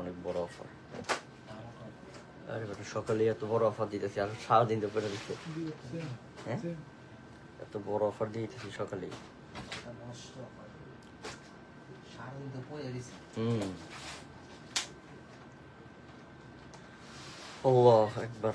অনেক বড় অফার আরে বেটা সকালে এত বড় অফার দিতেছি, আর সারাদিন তো পেরে দিচ্ছে হ্যাঁ? এত বড় অফার দিয়ে দিতেছি সকালেই। হুম। আল্লাহ একবার।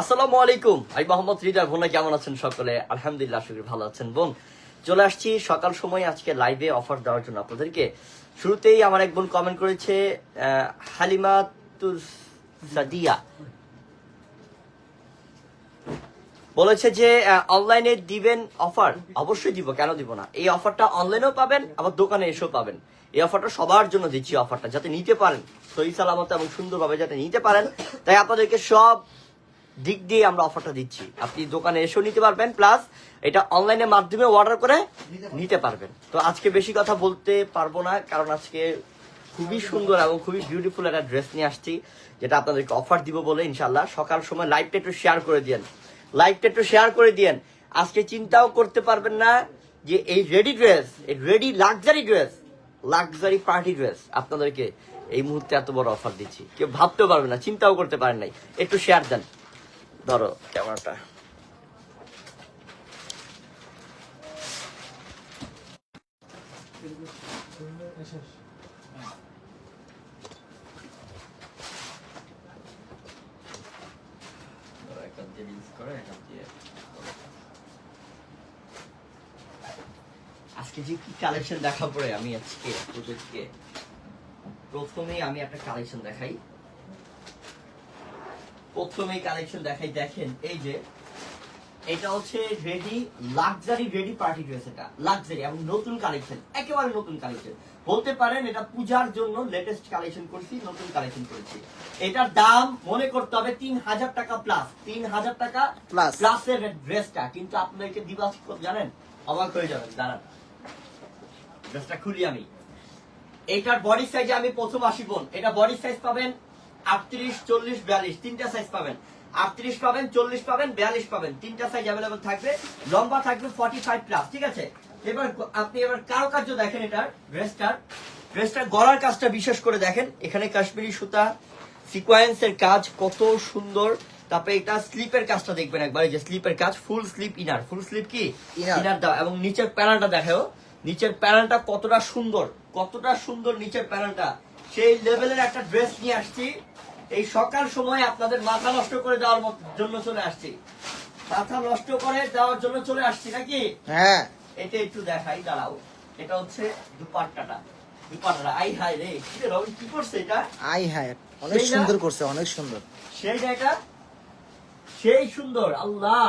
আসসালামু আলাইকুম। আমি মোহাম্মদ হৃদয় বোন কেমন আছেন সকলে? আলহামদুলিল্লাহ আশা ভালো আছেন। বোন চলে আসছি সকাল সময় আজকে লাইভে অফার দেওয়ার জন্য আপনাদেরকে। শুরুতেই আমার এক বোন কমেন্ট করেছে আহ, হালিমা তুর সাদিয়া বলেছে যে অনলাইনে দিবেন অফার অবশ্যই দিব, কেন দিব না? এই অফারটা অনলাইনেও পাবেন, আবার দোকানে এসেও পাবেন। এই অফারটা সবার জন্য দিচ্ছি অফারটা যাতে নিতে পারেন। সহি সালামত এবং সুন্দরভাবে যাতে নিতে পারেন। তাই আপনাদেরকে সব দিক দিয়ে আমরা অফারটা দিচ্ছি। আপনি দোকানে এসেও নিতে পারবেন প্লাস এটা অনলাইনের মাধ্যমে অর্ডার করে নিতে পারবেন। তো আজকে বেশি কথা বলতে পারব না, কারণ আজকে খুবই সুন্দর এবং খুবই বিউটিফুল একটা ড্রেস নিয়ে আসছি, যেটা আপনাদেরকে অফার দিব বলে ইনশাল্লাহ সকাল সময় লাইভটা একটু শেয়ার করে দিয়েন। লাইভটা একটু শেয়ার করে দিয়েন। আজকে চিন্তাও করতে পারবেন না যে এই রেডি ড্রেস, এই ready luxury dress, luxury party dress আপনাদেরকে এই মুহূর্তে এত বড় অফার দিচ্ছি। কেউ ভাবতেও পারবে না, চিন্তাও করতে পারেন নাই। একটু শেয়ার দেন। ধরো ক্যামেরাটা। আজকে যে কি কালেকশন দেখাবো রে আমি আজকে তোদেরকে প্রথমেই আমি একটা কালেকশন দেখাই। প্রথমেই কালেকশন দেখাই, দেখেন, এই যে, এটা হচ্ছে ready luxury ready party dress এটা লাক্সারি এবং নতুন কালেকশন একেবারে নতুন কালেকশন বলতে পারেন এটা পূজার জন্য লেটেস্ট কালেকশন করছি নতুন কালেকশন করেছি। এটার দাম মনে করতে হবে তিন হাজার টাকা প্লাস তিন হাজার টাকা Plus. প্লাসের ড্রেসটা কিন্তু আপনাদেরকে দিবা জানেন? অবাক হয়ে যাবেন দাঁড়ান। ড্রেসটা খুলি আমি। এইটার বডি সাইজে আমি প্রথম আসি বোন। এটা বডি সাইজ পাবেন আটত্রিশ চল্লিশ বিয়াল্লিশ। তিনটা সাইজ পাবেন। আটত্রিশ পাবেন চল্লিশ পাবেন বিয়াল্লিশ পাবেন। তিনটা সাইজ অ্যাভেলেবল থাকবে। লম্বা থাকবে ফর্টি ফাইভ প্লাস ঠিক আছে? এবার আপনি এবার কারও কার্য দেখেন এটার ড্রেসটার। ড্রেসটার গলার কাজটা বিশেষ করে দেখেন। এখানে কাশ্মীরি সুতা সিকোয়েন্সের কাজ কত সুন্দর। তারপরে এটা স্লিপের কাজটা দেখবেন একবার যে স্লিপের কাজ full slip inner. Full slip কি? ইনার। দাও এবং নিচের প্যানেলটা দেখো নিচের প্যানেলটা কতটা সুন্দর কতটা সুন্দর নিচের প্যানেলটা। সেই লেভেলের একটা ড্রেস নিয়ে আসছি। এই সকাল সময় আপনাদের মাথা নষ্ট করে দেওয়ার জন্য চলে আসছি। মাথা নষ্ট করে দেওয়ার জন্য চলে আসছি নাকি? হ্যাঁ। এটা একটু দেখাই দাঁড়াও। এটা হচ্ছে দুপাট্টাটা। দুপাট্টাটা আই হাই রে কি রবি কি করছে এটা? আই হ্যাঁ অনেক সুন্দর করছে অনেক সুন্দর। সেই এটা? সেই সুন্দর আল্লাহ!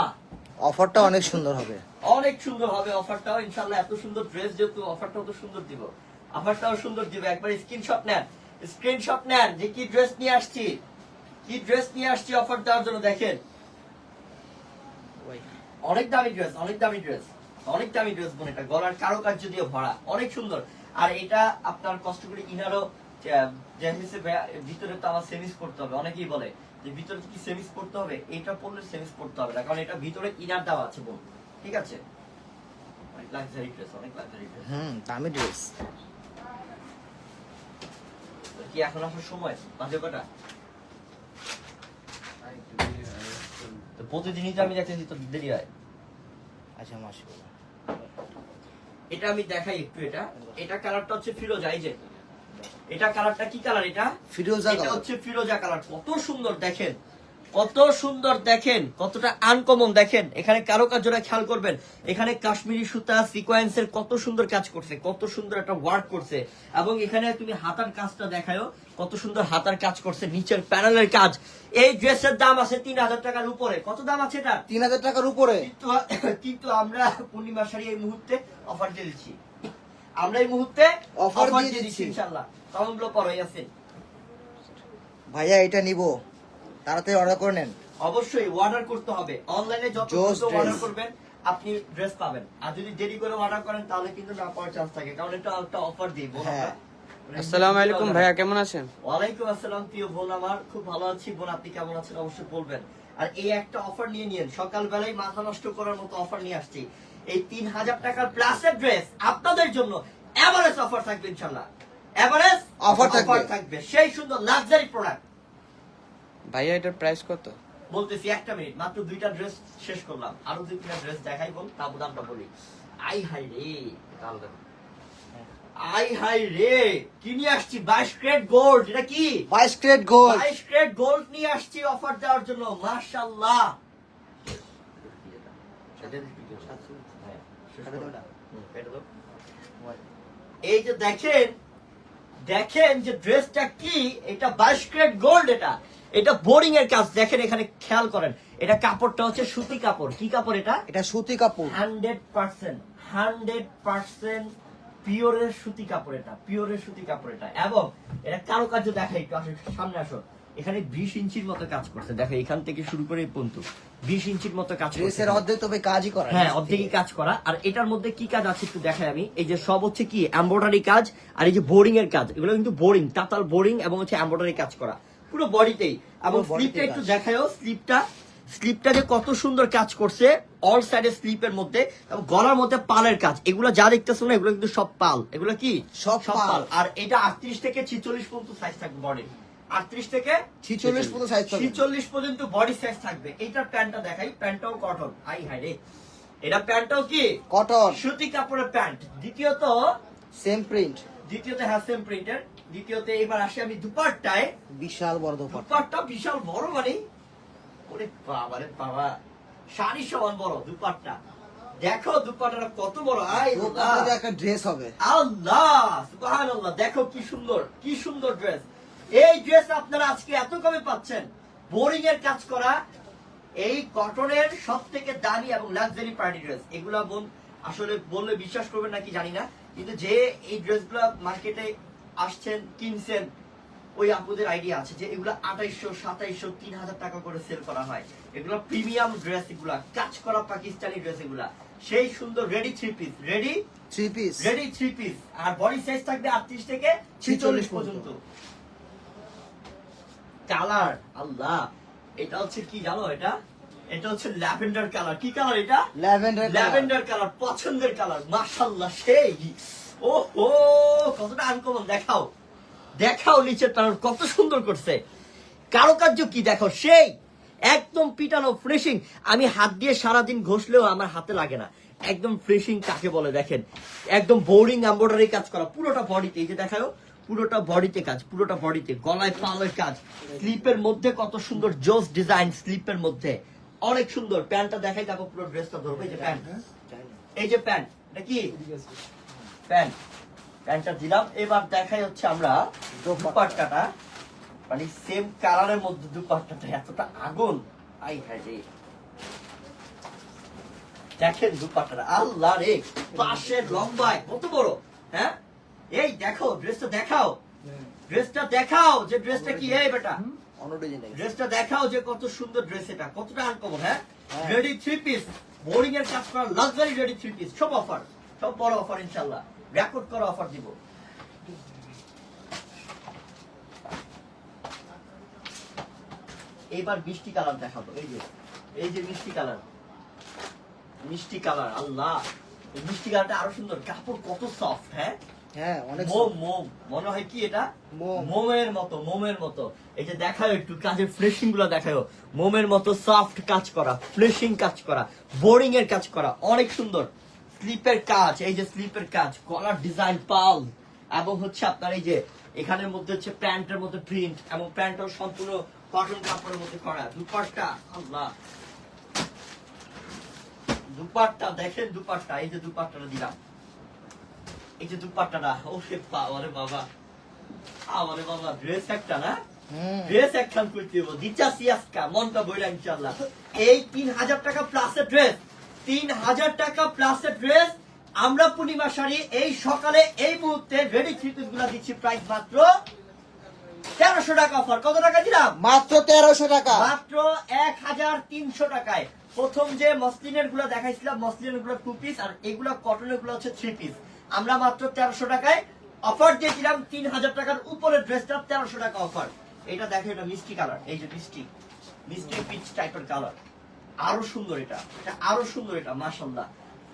অফারটা অনেক সুন্দর হবে। অনেক সুন্দর হবে অফারটাও ইনশাল্লাহ এত সুন্দর ড্রেস যেহেতু অফারটাও তো সুন্দর দিব। অফারটাও সুন্দর দিব একবার স্ক্রিনশট নেন। স্ক্রিনশট নেন যে কি ড্রেস নিয়ে আসছি। কি ড্রেস নিয়ে আসছি অফার দেওয়ার জন্য দেখেন। অনেক দামি ড্রেস অনেক দামি ড্রেস। অনেক দামি ড্রেস বোন এটা গলার কারুকার্য দিয়ে ভরা। অনেক সুন্দর। আর এটা আপনার কষ্ট করে ইনারও যে ভিতরে তো আমার সেমিস করতে হবে। অনেকেই বলে যে ভিতরে কি সেমিস করতে হবে? এটা পড়লে সেমিস করতে হবে না। কারণ এটা ভিতরে ইনার দেওয়া আছে বোন। ঠিক আছে? অনেক লাক্সারি ড্রেস অনেক লাক্সারি ড্রেস হুম দামি ড্রেস কি এখন আসার সময়? বাজে কটা? তো প্রতিদিনই তো আমি দেখতেছি তো দেরি হয়। আচ্ছা মাসি এটা আমি দেখাই একটু এটা। এটা কালারটা হচ্ছে ফিরোজা এই যে। এটা কালারটা কি কালার এটা? ফিরোজা এটা হচ্ছে ফিরোজা কালার। কত সুন্দর দেখেন। কত সুন্দর দেখেন। কতটা আনকমন দেখেন। এখানে কারও কাজটা খেয়াল করবেন এখানে কাশ্মীরি সুতা সিকোয়েন্সের কত সুন্দর কাজ করছে কত সুন্দর একটা ওয়ার্ক করছে। এবং এখানে তুমি হাতার কাজটা দেখায়ও কত সুন্দর হাতার কাজ করছে নিচের প্যানেলের কাজ। এই ড্রেসের দাম আছে তিন হাজার টাকার উপরে। কত দাম আছে এটা তিন হাজার টাকার উপরে। কিন্তু আমরা পূর্ণিমা শাড়ি এই মুহূর্তে অফার দিয়ে দিচ্ছি। আমরা এই মুহূর্তে অফার দিয়ে দিচ্ছি। ইনশাল্লাহ কমেন্টগুলো পড়ো ইয়াসিন ভাইয়া এটা নিব। তাড়াতাড়ি অর্ডার করে নেন। অবশ্যই অর্ডার করতে হবে। অনলাইনে যত দ্রুত অর্ডার করবেন আপনি ড্রেস পাবেন। আর যদি দেরি করে অর্ডার করেন তাহলে কিন্তু না পাওয়ার চান্স থাকে। কারণ এটা একটা অফার দিই হ্যাঁ। আমরা। আসসালামু আলাইকুম ভাইয়া কেমন আছেন? ওয়ালাইকুম আসসালাম প্রিয় বোন আমার। খুব ভালো আছি। বোন আপনি কেমন আছেন? অবশ্যই বলবেন। আর এই একটা অফার নিয়ে নিন সকালবেলায় মাথা নষ্ট করার মতো অফার নিয়ে আসছি। এই তিন হাজার টাকার প্লাসের ড্রেস আপনাদের জন্য এভারেজ অফার থাকবে ইনশাল্লাহ এভারেজ Offer থাকবে। সেই সুন্দর লাক্সারি প্রোডাক্ট ভাইয়া এটার প্রাইস কত? বলতেছি একটা মিনিট মাত্র দুইটা ড্রেস শেষ করলাম। আরও দুই তিনটা ড্রেস দেখাই বল তারপর দামটা বলি। আই হাই রে কাল দেখো। আই হাই রে কি নিয়ে আসছি? বাইশ ক্রেট গোল্ড এটা কি? বাইশ ক্রেট গোল্ড বাইশ ক্রেট গোল্ড নিয়ে আসছি অফার দেওয়ার জন্য মাশাল্লাহ এই যে দেখেন দেখেন যে ড্রেসটা কি এটা বাইশ ক্রেট গোল্ড এটা। এটা বোরিং এর কাজ দেখেন এখানে খেয়াল করেন। এটা কাপড়টা হচ্ছে সুতি কাপড়। কি কাপড় এটা? এটা সুতি কাপড়। হান্ড্রেড পার্সেন্ট হান্ড্রেড পার্সেন্ট পিওরের সুতি কাপড় এটা পিওরের সুতি কাপড় এটা। এবং এটা কারও কাজে দেখা একটু আসো সামনে আসো। এখানে বিশ ইঞ্চির মতো কাজ করছে। দেখো এখান থেকে শুরু করে পর্যন্ত বিশ ইঞ্চির মতো কাজ করছে। ড্রেসের অর্ধেক তবে কাজই করা হ্যাঁ অর্ধেকই কাজ করা। আর এটার মধ্যে কি কাজ আছে একটু দেখাই আমি। এই যে সব হচ্ছে কি এমব্রয়ডারি কাজ আর এই যে বোরিং এর কাজ। এগুলো কিন্তু বোরিং তাতাল বোরিং এবং হচ্ছে এমব্রয়ডারি কাজ করা। পুরো বডিতেই এবং স্লিপটা একটু। দেখায়ও স্লিপটা স্লিপটা যে কত সুন্দর কাজ করছে অল সাইডে স্লিপের মধ্যে এবং গলার মধ্যে পালের কাজ। এগুলো যা দেখতেছো না এগুলো কিন্তু সব পাল। এগুলো কি? সব পাল। আর এটা আটত্রিশ থেকে ছিচল্লিশ পর্যন্ত সাইজ থাকবে বডি আটত্রিশ থেকে 46 পর্যন্ত পাবে। ছিচল্লিশ পর্যন্ত বডি সাইজ থাকবে। এইটার প্যান্টটা দেখাই। প্যান্টটাও কটন আই হাই রে। এটা প্যান্টটাও কি? কটন সুতি কাপড়ের প্যান্ট। দ্বিতীয়ত সেম প্রিন্ট দ্বিতীয়ত হ্যাঁ সেম প্রিন্টের দ্বিতীয়ত এবার আসি আমি দুপাট্টায়। বিশাল বড় দুপাট্টা। বিশাল বড় মানে ওরে বাবা রে বাবা। শাড়ি সমান বড় দুপাট্টা। দেখো দুপাট্টাটা কত বড় আই একটা ড্রেস হবে। আল্লাহ সুবহানাল্লাহ দেখো কি সুন্দর কি সুন্দর ড্রেস এই ড্রেস আপনারা আজকে এত কমে পাচ্ছেন। বোরিং এর কাজ করা এই কটনের সব থেকে দামি এবং লাক্সারি পার্টি ড্রেস এগুলা বোন আসলে বললে বিশ্বাস করবেন নাকি জানি না কিন্তু যে এই ড্রেসগুলো মার্কেটে আসছেন কিনছেন ওই আপুদের আইডিয়া আছে যে এগুলো আঠাইশো সাতাইশো তিন হাজার টাকা করে সেল করা হয়। এগুলো প্রিমিয়াম ড্রেস এগুলা কাজ করা পাকিস্তানি ড্রেস এগুলা। সেই সুন্দর ready three piece ready three piece ready three piece আর বডি সাইজ থাকবে আটত্রিশ থেকে ছিচল্লিশ পর্যন্ত। কালার আল্লাহ এটা হচ্ছে কি জানো এটা? এটা হচ্ছে ল্যাভেন্ডার কালার কি কালার এটা? ল্যাভেন্ডার ল্যাভেন্ডার কালার পছন্দের কালার মাশাল্লাহ সেই। ও হো কতটা আনকমন দেখাও। দেখাও নিচের কালার কত সুন্দর করছে। কারুকার্য কি দেখো? সেই একদম পিটানো ফ্রেশিং। আমি হাত দিয়ে সারাদিন ঘষলেও আমার হাতে লাগে না। একদম ফ্রেশিং কাকে বলে দেখেন? একদম বোরিং এম্বয়ডারি কাজ করা। পুরোটা বডিতে, এই যে দেখাও পুরোটা বডিতে কাজ, পুরোটা বডিতে। গলায় পালের কাজ। স্লিপের মধ্যে কত সুন্দর জোস ডিজাইন স্লিপের মধ্যে। অনেক সুন্দর। প্যান্টটা দেখাই, তারপর পুরো ড্রেসটা ধরবে। এই যে প্যান্ট। এই যে প্যান্ট। এটা কি? প্যান্ট। প্যান্টটা দিলাম। এবার দেখাই হচ্ছে আমরা দুপাট্টাটা। মানে সেম কালারের মধ্যে দুপাট্টাটা এতটা আগুন। আই হাই রে। দেখেন দুপাট্টাটা। আল্লাহ রে পাশে লম্বায় কত বড় হ্যাঁ? এই দেখো ড্রেসটা দেখাও। ড্রেসটা দেখাও যে ড্রেসটা কি এই বেটা। ড্রেসটা দেখাও যে কত সুন্দর ড্রেস এটা কতটা আনকমন হ্যাঁ? হ্যাঁ। রেডি থ্রি পিস বোরিং এর কাজ করা লাক্সারি রেডি থ্রি পিস সব অফার সব বড় অফার ইনশাল্লাহ রেকর্ড করা অফার দিব। এইবার মিষ্টি কালার দেখাবো এই যে এই যে মিষ্টি কালার। মিষ্টি কালার আল্লাহ। এই মিষ্টি কালারটা আরও সুন্দর। কাপড় কত সফট হ্যাঁ? হ্যাঁ অনেক মোম মোম। মনে হয় কি এটা? মোম। মোমের মতো মোমের মতো। এই যে দেখাও একটু কাজের ফ্লেশিংগুলো দেখাও। মোমের মতো সফট কাজ করা ফ্লেশিং কাজ করা বোরিং এর কাজ করা অনেক সুন্দর। স্লিপের কাজ এই যে স্লিপের কাজ কলার ডিজাইন পাল এবং হচ্ছে আপনার এই যে এখানের মধ্যে হচ্ছে প্যান্টের মধ্যে প্রিন্ট এবং প্যান্টও সম্পূর্ণ কটন কাপড়ের মধ্যে করা। দুপাট্টা আল্লাহ। দুপাট্টা দেখেন দুপাট্টা এই যে দুপাট্টাটা দিলাম। এই যে দুপাট্টাটা ও সে বাবারে বাবা। আমারে বাবা ড্রেস একটা না? ড্রেস একখান করতে দিচ্ছি আজকা মনটা বইরা ইনশাল্লাহ এই তিন হাজার টাকা প্লাসের ড্রেস তিন হাজার টাকা প্লাসের ড্রেস আমরা পূর্ণিমা শাড়ি এই সকালে এই মুহূর্তে রেডি থ্রি পিসগুলা দিচ্ছি প্রাইস মাত্র তেরোশো টাকা অফার কত টাকা দিলাম? মাত্র তেরোশো টাকা। মাত্র এক হাজার তিনশো টাকায়। প্রথম যে মসলিনেরগুলো দেখাইছিলাম মসলিনেরগুলো টু পিস আর এগুলো কটনেরগুলো হচ্ছে থ্রি পিস আমরা মাত্র তেরোশো টাকায় অফার দিয়েছিলাম তিন হাজার টাকার উপরে ড্রেসটা তেরোশো টাকা অফার এটা দেখে এটা মিষ্টি কালার এই যে মিষ্টি মিষ্টি পিচ টাইপের কালার আরও সুন্দর এটা। এটা আরও সুন্দর এটা মাশাল্লাহ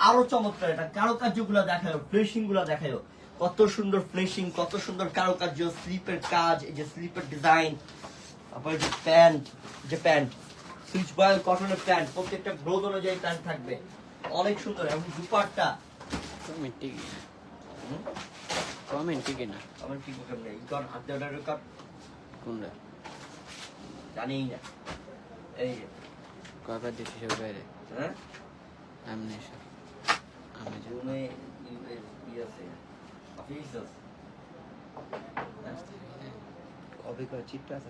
আরও চমৎকার এটা। কারুকার্যগুলো দেখায় ফ্লেশিংগুলো দেখায় কত সুন্দর ফ্লেশিং কত সুন্দর কারুকার্য স্লিপের কাজ এই যে স্লিপের ডিজাইন। তারপরে যে প্যান্ট যে প্যান্ট সুইচ বয়েল কটনের প্যান্ট প্রত্যেকটা গ্রোথ অনুযায়ী প্যান্ট থাকবে। অনেক সুন্দর এবং দুপাট্টা। কমেন্ট ঠিকই না? কমেন্ট ঠিকই না। আমার কি কেমন? কারণ হাত দেওয়াটা রেকর্ড কোনটা? জানি না। এই কয়বার দিছি সব বাইরে। হ্যাঁ? আমি সব। আমি রুমে ই আছে? অফিস আছে। কপি করে চিপটা আছে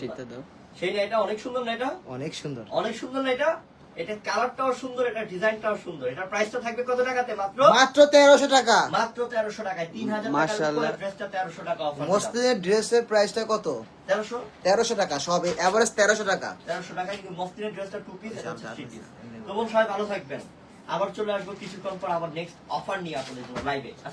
চিত্র দাও। সেই না এটা অনেক সুন্দর না এটা অনেক সুন্দর। অনেক সুন্দর না এটা এটা কালারটাও সুন্দর এটা ডিজাইনটাও সুন্দর। এটার প্রাইসটা থাকবে কত টাকাতে? মাত্র? মাত্র তেরোশো টাকা। মাত্র তেরোশো টাকায়। তিন হাজার টাকার মাশাআল্লাহ। ড্রেসটা তেরোশো টাকা অফার মসলিনের ড্রেসের প্রাইসটা কত? তেরোশো? তেরোশো টাকা সব এভারেজ তেরোশো টাকা। তেরোশো টাকায় কিন্তু মসলিনের ড্রেসটা টু পিস এটা আচ্ছা, পিস আচ্ছা। তো বোন সবাই ভালো থাকবেন। আবার চলে আসব কিছুক্ষণ পর আবার নেক্সট অফার নিয়ে আপনাদের জন্য লাইভে